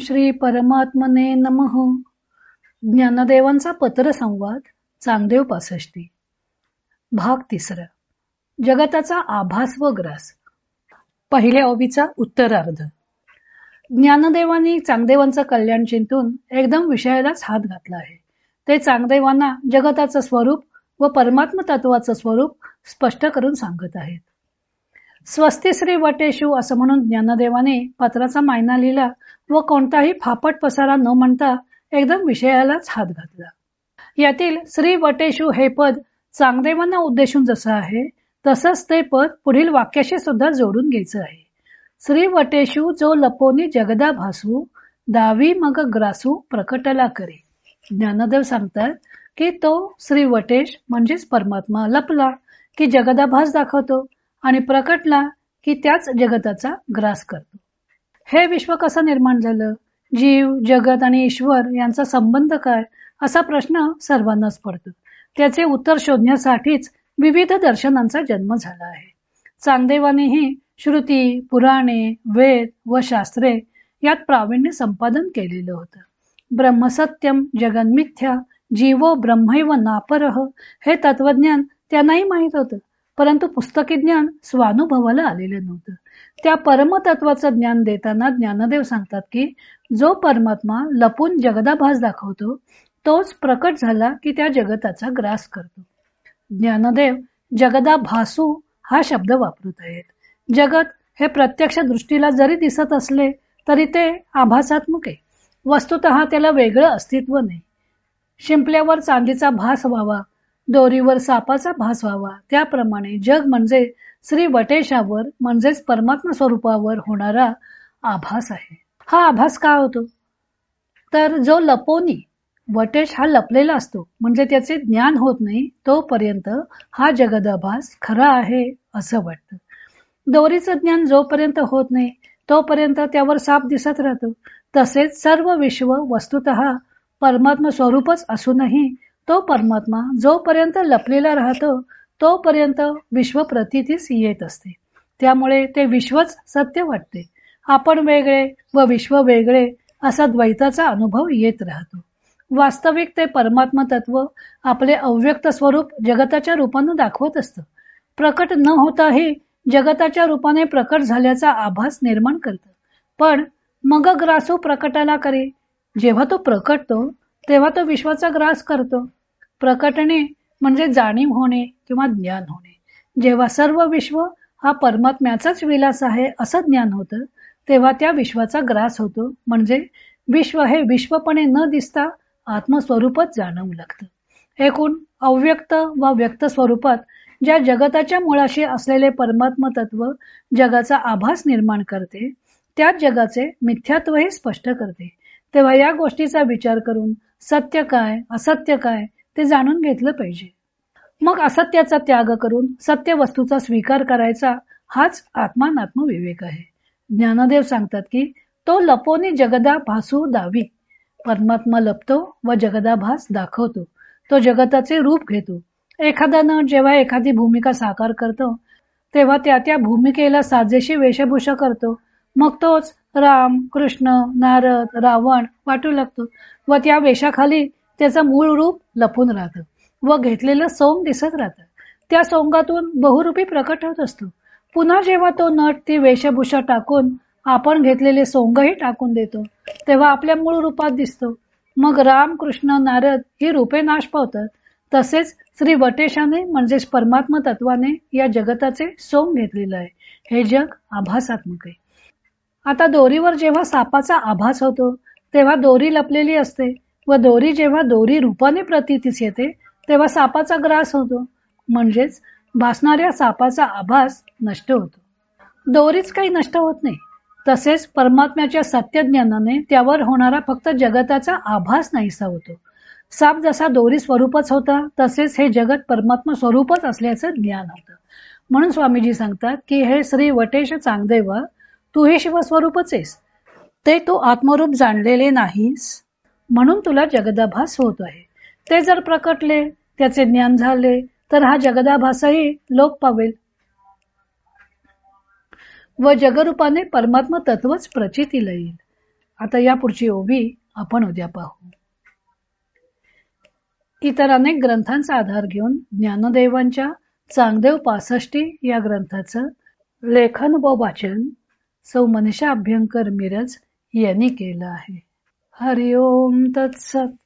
श्री परमात्मने नमः. ज्ञानदेवांचा पत्र संवाद चांगदेव पासष्टी. भाग तिसरा. जगताचा आभास व ग्रास. पहिल्या ओबीचा उत्तरार्ध. ज्ञानदेवांनी चांगदेवांचं कल्याण चिंतून एकदम विषयालाच हात घातला आहे. ते चांगदेवांना जगताचं स्वरूप व परमात्म तत्वाचं स्वरूप स्पष्ट करून सांगत आहेत. स्वस्ती श्री वटेशू असं म्हणून ज्ञानदेवाने पत्राचा मायना लिहिला व कोणताही फापट पसारा न म्हणता एकदम विषयालाच हात घातला. यातील श्री वटेशू हे पद चांगदेवांना उद्देशून जसं आहे तसंच ते पद पुढील वाक्याशी सुद्धा जोडून घ्यायचं आहे. श्री वटेशू जो लपोनी जगदा भासू दावी मग ग्रासू प्रकटला करे. ज्ञानदेव सांगतात की तो श्री वटेश म्हणजेच परमात्मा लपला की जगदाभास दाखवतो. आणि प्रकटला की त्याच जगताचा ग्रास करतो. हे विश्व कसं निर्माण झालं? जीव जगत आणि ईश्वर यांचा संबंध काय? असा प्रश्न सर्वांनाच पडतो. त्याचे उत्तर शोधण्यासाठीच विविध दर्शनांचा जन्म झाला आहे. चांगदेवानेही श्रुती पुराणे वेद व शास्त्रे यात प्रावीण्य संपादन केलेलं होतं. ब्रह्मसत्यम जगन्मिथ्या जीवो ब्रह्मैव नापरह हे तत्वज्ञान त्यांनाही माहीत होतं. परंतु पुस्तकी ज्ञान स्वानुभवाला आलेलं नव्हतं. त्या परमतत्वाचं ज्ञान देताना ज्ञानदेव सांगतात की जो परमात्मा लपून जगदाभास दाखवतो तोच प्रकट झाला की त्या जगताचा ग्रास करतो. ज्ञानदेव जगदाभासू हा शब्द वापरत आहेत. जगत हे प्रत्यक्ष दृष्टीला जरी दिसत असले तरी ते आभासात्मक आहे. वस्तुत त्याला वेगळं अस्तित्व नाही. शिंपल्यावर चांदीचा भास व्हावा दोरीवर सापाचा भास व्हावा. त्याप्रमाणे जग म्हणजे श्री वटेशावर म्हणजेच परमात्मा स्वरूपावर होणारा आभास आहे. हा आभास का होतो? तर जो लपोनी वटेश हा लपलेला असतो. म्हणजे त्याचे ज्ञान होत नाही तोपर्यंत हा जगदाभास खरा आहे असं वाटतं. दोरीचं ज्ञान जोपर्यंत होत नाही तोपर्यंत त्यावर साप दिसत राहतो. तसेच सर्व विश्व वस्तुत परमात्मा स्वरूपच असूनही तो परमात्मा जोपर्यंत लपलेला राहतो तोपर्यंत विश्व प्रतितीच येत असते. त्यामुळे ते विश्वच सत्य वाटते. आपण वेगळे व विश्व वेगळे असा द्वैताचा अनुभव येत राहतो. वास्तविक ते परमात्मा तत्व आपले अव्यक्त स्वरूप जगताच्या रूपानं दाखवत असतं. प्रकट न होताही जगताच्या रूपाने प्रकट झाल्याचा आभास निर्माण करतं. पण मग ग्रासू प्रकटाला करे. जेव्हा तो प्रकटतो तेव्हा तो विश्वाचा ग्रास करतो. प्रकटणे म्हणजे जाणीव होणे किंवा ज्ञान होणे. जेव्हा सर्व विश्व हा परमात्म्याचाच विलास आहे असं ज्ञान होतं तेव्हा त्या विश्वाचा ग्रास होतो. म्हणजे विश्व हे विश्वपणे न दिसता आत्मस्वरूपच जाणवू लागतं. एकूण अव्यक्त वा व्यक्त स्वरूपात ज्या जगताच्या मुळाशी असलेले परमात्म तत्व जगाचा आभास निर्माण करते त्याच जगाचे मिथ्यात्वही स्पष्ट करते. तेव्हा या गोष्टीचा विचार करून सत्य काय असत्य काय ते जाणून घेतलं पाहिजे. मग असत्याचा त्याग करून सत्य वस्तूचा स्वीकार करायचा हाच आत्मानात्म विवेक आहे. ज्ञानदेव सांगतात की तो लपोनी जगदा भासू दावी. परमात्मा लपतो व जगदाभास दाखवतो. तो जगताचे रूप घेतो. एखाद्यानं जेव्हा एखादी भूमिका साकार करतो तेव्हा त्या त्या भूमिकेला साजेशी वेशभूषा करतो. मग तोच राम कृष्ण नारद रावण वाटू लागतो. व त्या वेशाखाली त्याचं मूळ रूप लपून राहतं व घेतलेलं सोंग दिसत राहतं. त्या सोंगातून बहुरूपी प्रकट होत असतो. पुन्हा जेव्हा तो नट ती वेशभूषा टाकून आपण घेतलेले सोंगही टाकून देतो तेव्हा आपल्या मूळ रूपात दिसतो. मग राम कृष्ण नारद ही रूपे नाश पावतात. तसेच श्री वटेशाने म्हणजेच परमात्मा तत्वाने या जगताचे सोंग घेतलेलं आहे. हे जग आभासात्मक आहे. आता दोरीवर जेव्हा सापाचा आभास होतो तेव्हा दोरी लपलेली असते. व दोरी जेव्हा दोरी रूपाने प्रतीतीस येते तेव्हा सापाचा ग्रास होतो. म्हणजेच भासणाऱ्या सापाचा आभास नष्ट होतो. दोरीच काही नष्ट होत नाही. तसेच परमात्म्याच्या सत्यज्ञानाने त्यावर होणारा फक्त जगताचा आभास नाहीसा होतो. साप जसा दोरी स्वरूपच होता तसेच हे जगत परमात्मा स्वरूपच असल्याचं ज्ञान होतं. म्हणून स्वामीजी सांगतात की हे श्री वटेश चांगदेव तू हे शिवस्वरूपच आहेस. ते तू आत्मरूप जाणलेले नाहीस. म्हणून तुला जगदाभास होत आहे. ते जर प्रकटले त्याचे ज्ञान झाले तर हा जगदाभासही लोक पावेल. व जगरूपाने परमात्मा तत्वच प्रचितीला येईल आता या पुढची ओवी आपण उद्या पाहू. इतर अनेक ग्रंथांचा आधार घेऊन ज्ञानदेवांच्या चांगदेव पासष्टी या ग्रंथाचं लेखन व वाचन सौ मनीषा अभ्यंकर मिरज यांनी केलं आहे. हरिओम तत्सत।